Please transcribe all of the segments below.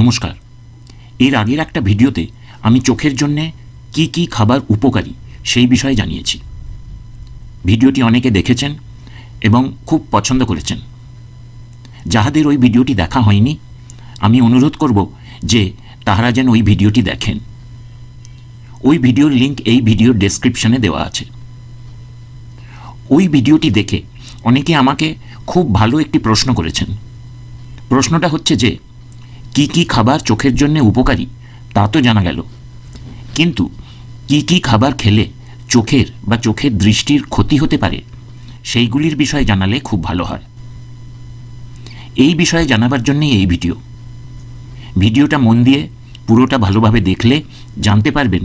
নমস্কার। এর আগের একটা ভিডিওতে আমি চোখের জন্যে কি কি খাবার উপকারী সেই বিষয়ে জানিয়েছি। ভিডিওটি অনেকে দেখেছেন এবং খুব পছন্দ করেছেন। যাহাদের ওই ভিডিওটি দেখা হয়নি, আমি অনুরোধ করব যে তাহারা যেন ওই ভিডিওটি দেখেন। ওই ভিডিওর লিঙ্ক এই ভিডিওর ডেসক্রিপশনে দেওয়া আছে। ওই ভিডিওটি দেখে অনেকে আমাকে খুব ভালো একটি প্রশ্ন করেছেন। প্রশ্নটা হচ্ছে যে কি কি খাবার চোখের জন্য উপকারী, তা তো জানা গেল। কিন্তু কি কি খাবার খেলে চোখের বা চোখের দৃষ্টির ক্ষতি হতে পারে, সেইগুলির বিষয়ে জানালে খুব ভালো হয়। এই বিষয়ে জানাবার জন্যই এই ভিডিও। ভিডিওটা মন দিয়ে পুরোটা ভালোভাবে দেখলে জানতে পারবেন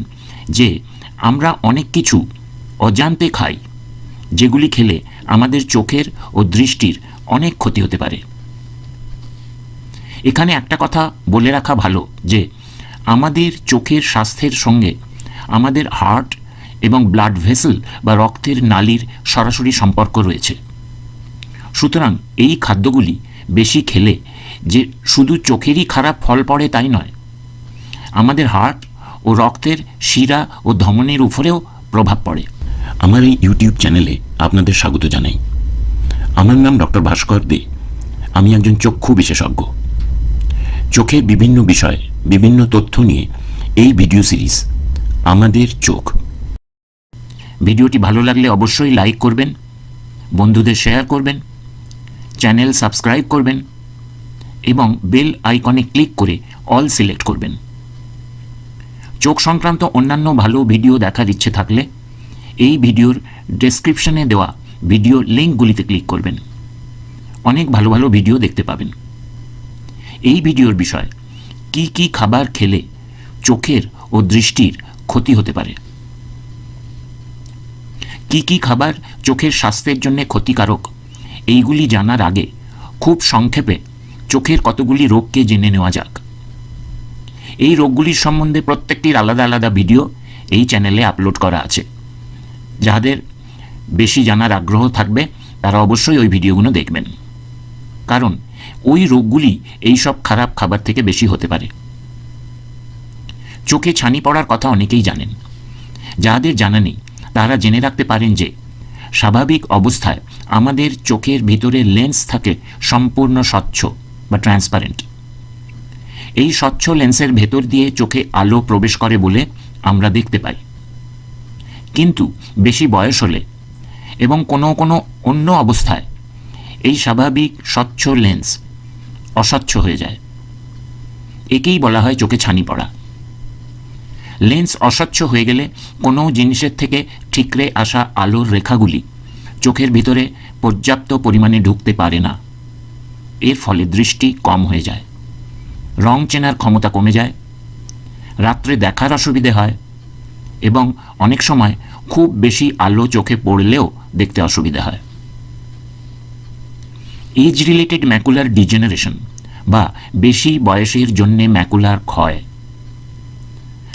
যে আমরা অনেক কিছু অজান্তে খাই, যেগুলি খেলে আমাদের চোখের ও দৃষ্টির অনেক ক্ষতি হতে পারে। এখানে একটা কথা বলে রাখা ভালো যে আমাদের চোখের স্বাস্থ্যের সঙ্গে আমাদের হার্ট এবং ব্লাড ভেসেল বা রক্তের নালীর সরাসরি সম্পর্ক রয়েছে। সুতরাং এই খাদ্যগুলি বেশি খেলে যে শুধু চোখেরই খারাপ ফল পড়ে তাই নয়, আমাদের হার্ট ও রক্তের শিরা ও ধমনের উপরেও প্রভাব পড়ে। আমার এই ইউটিউব চ্যানেলে আপনাদের স্বাগত জানাই। আমার নাম ডক্টর ভাস্কর দে। আমি একজন চক্ষু বিশেষজ্ঞ। চোখের বিভিন্ন বিষয়ে, বিভিন্ন তথ্য নিয়ে এই ভিডিও সিরিজ, আমাদের চোখ। ভিডিওটি ভালো লাগলে অবশ্যই লাইক করবেন, বন্ধুদের শেয়ার করবেন, চ্যানেল সাবস্ক্রাইব করবেন এবং বেল আইকনে ক্লিক করে অল সিলেক্ট করবেন। চোখ সংক্রান্ত অন্যান্য ভালো ভিডিও দেখার ইচ্ছে থাকলে এই ভিডিওর ডেসক্রিপশনে দেওয়া ভিডিও লিঙ্কগুলিতে ক্লিক করবেন। অনেক ভালো ভালো ভিডিও দেখতে পাবেন। এই ভিডিওর বিষয়, কি কি খাবার খেলে চোখের ও দৃষ্টির ক্ষতি হতে পারে? কি কি খাবার চোখের স্বাস্থ্যের জন্য ক্ষতিকারক? এইগুলি জানার আগে খুব সংক্ষেপে চোখের কতগুলি রোগকে জেনে নেওয়া যাক। এই রোগগুলির সম্বন্ধে প্রত্যেকটির আলাদা আলাদা ভিডিও এই চ্যানেলে আপলোড করা আছে। যাদের বেশি জানার আগ্রহ থাকবে, তারা অবশ্যই ওই ভিডিওগুলো দেখবেন। কারণ ওই রোগগুলি এই সব খারাপ খাবার থেকে বেশি হতে পারে। চোখে ছানি পড়ার কথা অনেকেই জানেন। যাদের জানা নেই, তারা জেনে রাখতে পারেন যে, স্বাভাবিক অবস্থায় আমাদের চোখের ভিতরে লেন্স থাকে সম্পূর্ণ স্বচ্ছ বা ট্রান্সপারেন্ট। এই স্বচ্ছ লেন্সের ভেতর দিয়ে চোখে আলো প্রবেশ করে বলে আমরা দেখতে পাই। কিন্তু বেশি বয়স হলে এবং কোনো কোনো অন্য অবস্থায় এই স্বাভাবিক স্বচ্ছ লেন্স অস্বচ্ছ হয়ে যায়। একেই বলা হয় চোখে ছানি পড়া। লেন্স অস্বচ্ছ হয়ে গেলে কোনো জিনিসের থেকে ঠিকরে আসা আলোর রেখাগুলি চোখের ভিতরে পর্যাপ্ত পরিমাণে ঢুকতে পারে না। এর ফলে দৃষ্টি কম হয়ে যায়। রং চেনার ক্ষমতা কমে যায়। রাত্রে দেখার অসুবিধে হয় এবং অনেক সময় খুব বেশি আলো চোখে পড়লেও দেখতে অসুবিধা হয়। এজ রিলেটেড ম্যাকুলার ডিজেনারেশন বা বেশি বয়সের জন্যে ম্যাকুলার ক্ষয়।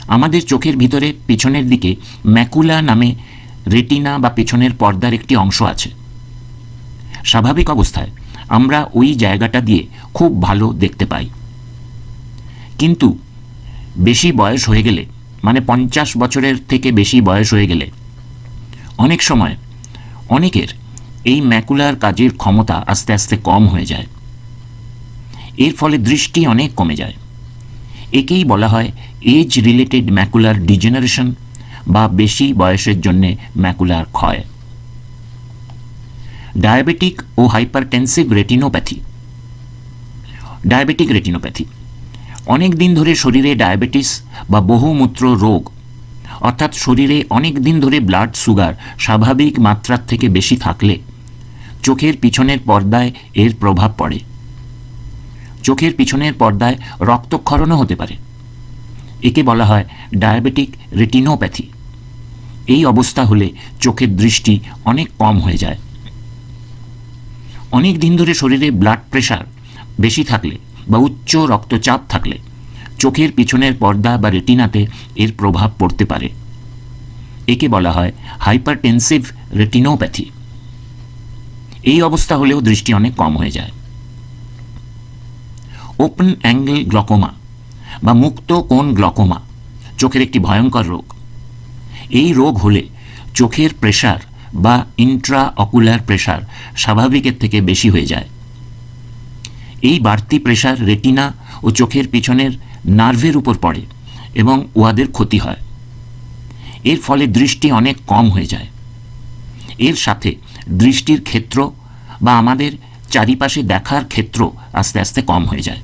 আমাদের চোখের ভিতরে পিছনের দিকে ম্যাকুলা নামে রেটিনা বা পেছনের পর্দার একটি অংশ আছে। স্বাভাবিক অবস্থায় আমরা ওই জায়গাটা দিয়ে খুব ভালো দেখতে পাই। কিন্তু বেশি বয়স হয়ে গেলে মানে পঞ্চাশ বছরের থেকে বেশি বয়স হয়ে গেলে, অনেক সময় অনেকের এই ম্যাকুলার কাজের ক্ষমতা আস্তে আস্তে কম হয়ে যায়। এর ফলে দৃষ্টি অনেক কমে যায়। একেই বলা হয় এজ রিলেটেড ম্যাকুলার ডিজেনারেশন বা বেশি বয়সের জন্যে ম্যাকুলার ক্ষয়। ডায়াবেটিক ও হাইপারটেনসিভ রেটিনোপ্যাথি। Diabetic retinopathy. অনেক দিন ধরে শরীরে ডায়াবেটিস বা বহুমূত্র রোগ, অর্থাৎ শরীরে অনেক দিন ধরে ব্লাড সুগার স্বাভাবিক মাত্রার থেকে বেশি থাকলে চোখের পিছনের পর্দায় এর প্রভাব পড়ে। চোখের পিছনের পর্দায় রক্তক্ষরণও হতে পারে। একে বলা হয় ডায়াবেটিক রেটিনোপ্যাথি। এই অবস্থা হলে চোখের দৃষ্টি অনেক কম হয়ে যায়। অনেক দিন ধরে শরীরে ব্লাড প্রেশার বেশি থাকলে বা উচ্চ রক্তচাপ থাকলে চোখের পিছনের পর্দা বা রেটিনাতে এর প্রভাব পড়তে পারে। একে বলা হয় হাইপারটেনসিভ রেটিনোপ্যাথি। এই অবস্থা হলেও দৃষ্টি অনেক কম হয়ে যায়। ওপেন অ্যাঙ্গেল গ্লকোমা বা মুক্ত কোণ গ্লকোমা চোখের একটি ভয়ঙ্কর রোগ। এই রোগ হলে চোখের প্রেশার বা ইন্ট্রা অকুলার প্রেশার স্বাভাবিকের থেকে বেশি হয়ে যায়। এই বাড়তি প্রেশার রেটিনা ও চোখের পিছনের নার্ভের উপর পড়ে এবং উহাদের ক্ষতি হয়। এর ফলে দৃষ্টি অনেক কম হয়ে যায়। এর সাথে দৃষ্টির ক্ষেত্র বা আমাদের চারিপাশে দেখার ক্ষেত্র আস্তে আস্তে কম হয়ে যায়।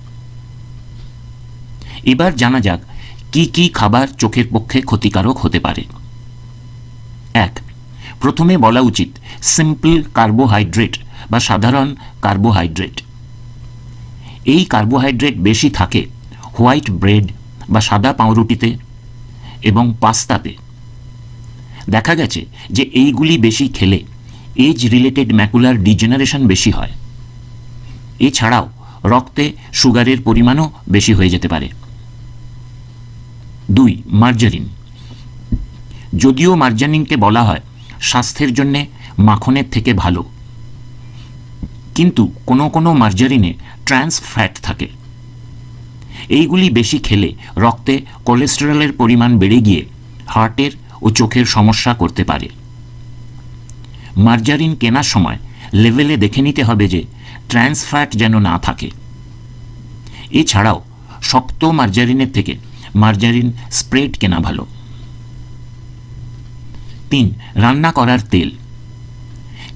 এবার জানা যাক কি কি খাবার চোখের পক্ষে ক্ষতিকারক হতে পারে। এক, প্রথমে বলা উচিত সিম্পল কার্বোহাইড্রেট বা সাধারণ কার্বোহাইড্রেট এই কার্বোহাইড্রেট বেশি থাকে হোয়াইট ব্রেড বা সাদা পাউরুটিতে এবং পাস্তাতে। দেখা গেছে যে এইগুলি বেশি খেলে এজ রিলেটেড ম্যাকুলার ডিজেনারেশন বেশি হয়। এছাড়াও, রক্তে সুগারের পরিমাণও বেশি হয়ে যেতে পারে। দুই, মার্জারিন। যদিও মার্জারিনকে বলা হয়, স্বাস্থ্যের জন্যে মাখনের থেকে ভালো। কিন্তু কোনো কোনো মার্জারিনে ট্রান্স ফ্যাট থাকে। এইগুলি বেশি খেলে রক্তে কোলেস্টেরলের পরিমাণ বেড়ে গিয়ে হার্টের ও চোখের সমস্যা করতে পারে। মার্জারিন কেনার সময় লেভেলে দেখে নিতে হবে যে ট্রান্স ফ্যাট যেন না থাকে। এছাড়াও, শক্ত মার্জারিনের থেকে মার্জারিন স্প্রেড কেনা ভালো। তিন, রান্না করার তেল।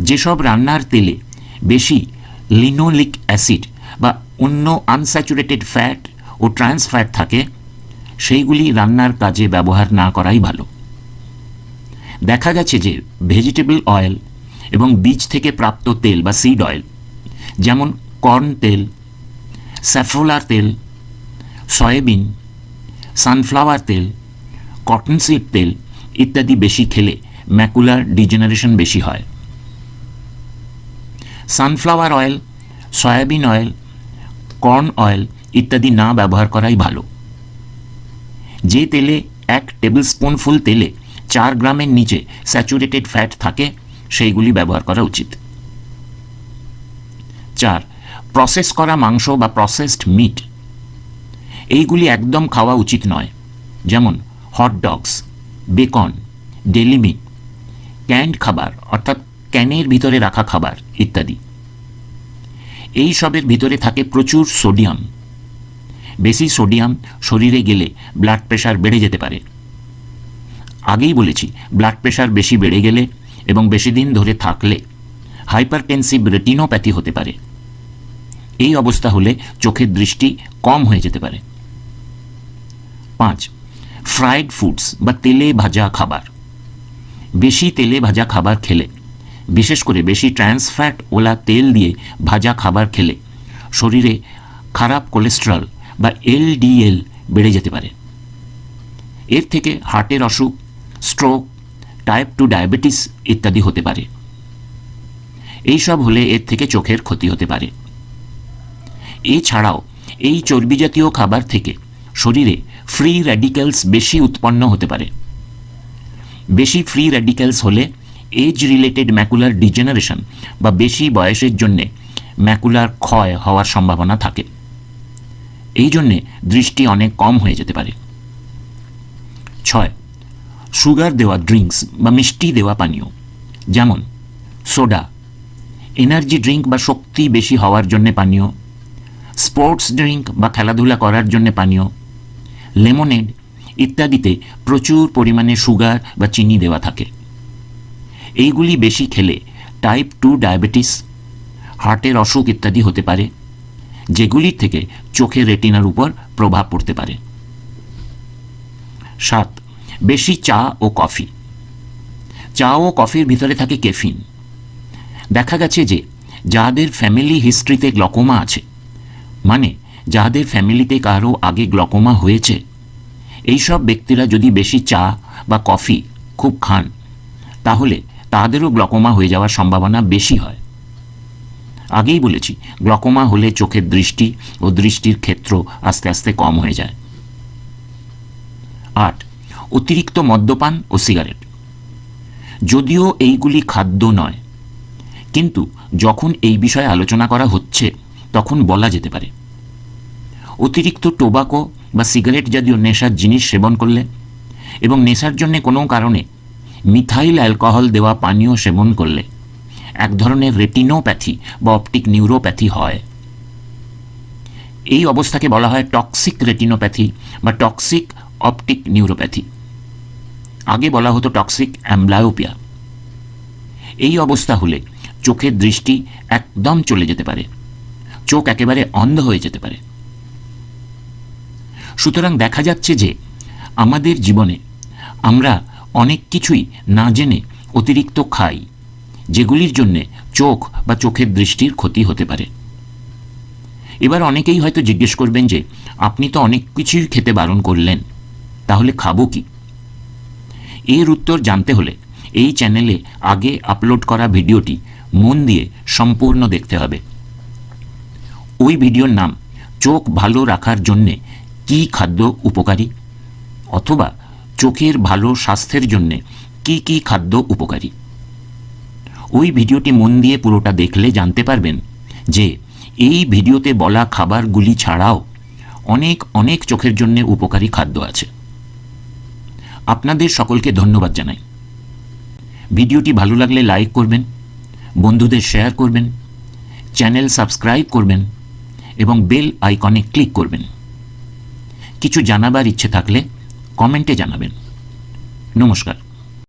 যেসব রান্নার তেলে বেশি লিনোলিক অ্যাসিড বা অন্য আনস্যাচুরেটেড ফ্যাট ও ট্রান্স ফ্যাট থাকে, সেইগুলি রান্নার কাজে ব্যবহার না করাই ভালো। দেখা গেছে যে ভেজিটেবল অয়েল এবং বীজ থেকে প্রাপ্ত তেল বা সিড অয়েল যেমন কর্ন তেল স্যাফ্রোলার তেল সয়াবিন সানফ্লাওয়ার তেল কটন সিড তেল ইত্যাদি বেশি খেলে ম্যাকুলার ডিজেনারেশন বেশি হয়। Sunflower oil soybean oil corn oil ইত্যাদি না ব্যবহার করাই ভালো। যে তেলে এক টেবিল স্পুনফুল তেলে চার গ্রামের নিচে স্যাচুরেটেড ফ্যাট থাকে সেইগুলি ব্যবহার করা উচিত। চার প্রসেস করা মাংস বা প্রসেসড মিট এইগুলি একদম খাওয়া উচিত নয়। যেমন hot dogs bacon deli meat canned খাবার, অর্থাৎ ক্যানের ভিতরে রাখা খাবার ইত্যাদি। এই সবের ভিতরে থাকে প্রচুর সোডিয়াম। বেশি সোডিয়াম শরীরে গেলে ব্লাড প্রেশার বেড়ে যেতে পারে। আগেই বলেছি ব্লাড প্রেশার বেশি বেড়ে গেলে এবং বেশি দিন ধরে থাকলে হাইপারটেনসিভ রেটিনোপ্যাথি হতে পারে। এই অবস্থা হলে চোখের দৃষ্টি কম হয়ে যেতে পারে। পাঁচ, ফ্রাইড ফুডস বা তেলে ভাজা খাবার। বেশি তেলে ভাজা খাবার খেলে, বিশেষ করে বেশি ট্রান্স ফ্যাট ওলা তেল দিয়ে ভাজা খাবার খেলে শরীরে খারাপ কোলেস্ট্রল বা এলডিএল বেড়ে যেতে পারে। এর থেকে হার্টের অসুখ, স্ট্রোক টাইপ টু ডায়াবেটিস ইত্যাদি হতে পারে। এইসব হলে এর থেকে চোখের ক্ষতি হতে পারে। এছাড়াও, এই চর্বি জাতীয় খাবার থেকে শরীরে ফ্রি র্যাডিক্যালস বেশি উৎপন্ন হতে পারে। বেশি ফ্রি র্যাডিক্যালস হলে এজ রিলেটেড ম্যাকুলার ডিজেনারেশন বা বেশি বয়সের জন্যে ম্যাকুলার ক্ষয় হওয়ার সম্ভাবনা থাকে। এই জন্যে দৃষ্টি অনেক কম হয়ে যেতে পারে। সুগার দেওয়া ড্রিঙ্কস বা মিষ্টি দেওয়া পানীয়। যেমন, সোডা। এনার্জি ড্রিঙ্ক বা শক্তি বেশি হওয়ার জন্য পানীয়। স্পোর্টস ড্রিঙ্ক বা খেলাধুলা করার জন্য পানীয়। লেমনেড ইত্যাদিতে প্রচুর পরিমাণে সুগার বা চিনি দেওয়া থাকে। এইগুলি বেশি খেলে টাইপ টু ডায়াবেটিস হার্টের অসুখ ইত্যাদি হতে পারে যেগুলির থেকে চোখের রেটিনার উপর প্রভাব পড়তে পারে। সাত বেশি চা ও কফি। চা ও কফির ভিতরে থাকে কেফিন। দেখা গেছে যে, যাদের ফ্যামিলি হিস্ট্রিতে গ্লকোমা আছে মানে যাদের ফ্যামিলিতে কারও আগে গ্লকোমা হয়েছে, এইসব ব্যক্তিরা যদি বেশি চা বা কফি খুব খান, তাহলে তাদেরও গ্লকোমা হয়ে যাওয়ার সম্ভাবনা বেশি হয়। আগেই বলেছি, গ্লকোমা হলে চোখের দৃষ্টি ও দৃষ্টির ক্ষেত্র আস্তে আস্তে কম হয়ে যায়। আট অতিরিক্ত মদ্যপান ও সিগারেট। যদিও এইগুলি খাদ্য নয়, কিন্তু যখন এই বিষয়ে আলোচনা করা হচ্ছে, তখন বলা যেতে পারে। অতিরিক্ত টোবাকো বা সিগারেট জাতীয় নেশার জিনিস সেবন করলে এবং নেশার জন্য কোনো কারণে মিথাইল অ্যালকোহল দেওয়া পানীয় সেবন করলে এক ধরনের রেটিনোপ্যাথি বা অপটিক নিউরোপ্যাথি হয়। এই অবস্থাকে বলা হয় টক্সিক রেটিনোপ্যাথি বা টক্সিক অপটিক নিউরোপ্যাথি। আগে বলা হতো টক্সিক অ্যাম্বলায়োপিয়া। এই অবস্থা হলে চোখের দৃষ্টি একদম চলে যেতে পারে। চোখ একেবারে অন্ধ হয়ে যেতে পারে। সুতরাং দেখা যাচ্ছে যে আমাদের জীবনে আমরা অনেক কিছুই না জেনে অতিরিক্ত খাই, যেগুলির জন্যে চোখ বা চোখের দৃষ্টির ক্ষতি হতে পারে। এবার অনেকেই হয়তো জিজ্ঞেস করবেন যে, আপনি তো অনেক কিছুই খেতে বারণ করলেন, তাহলে খাব কি? এর উত্তর জানতে হলে এই চ্যানেলে আগে আপলোড করা ভিডিওটি মন দিয়ে সম্পূর্ণ দেখতে হবে। ওই ভিডিওর নাম, চোখ ভালো রাখার জন্যে কি খাদ্য উপকারী? অথবা চোখের ভালো স্বাস্থ্যের জন্যে কি কি খাদ্য উপকারী? ওই ভিডিওটি মন দিয়ে পুরোটা দেখলে জানতে পারবেন যে এই ভিডিওতে বলা খাবারগুলি ছাড়াও অনেক অনেক চোখের জন্য উপকারী খাদ্য আছে। আপনাদের সকলকে ধন্যবাদ জানাই। ভিডিওটি ভালো লাগলে লাইক করবেন, বন্ধুদের শেয়ার করবেন, চ্যানেল সাবস্ক্রাইব করবেন এবং বেল আইকনে ক্লিক করবেন। কিছু জানাবার ইচ্ছে থাকলে কমেন্টে জানাবেন। নমস্কার।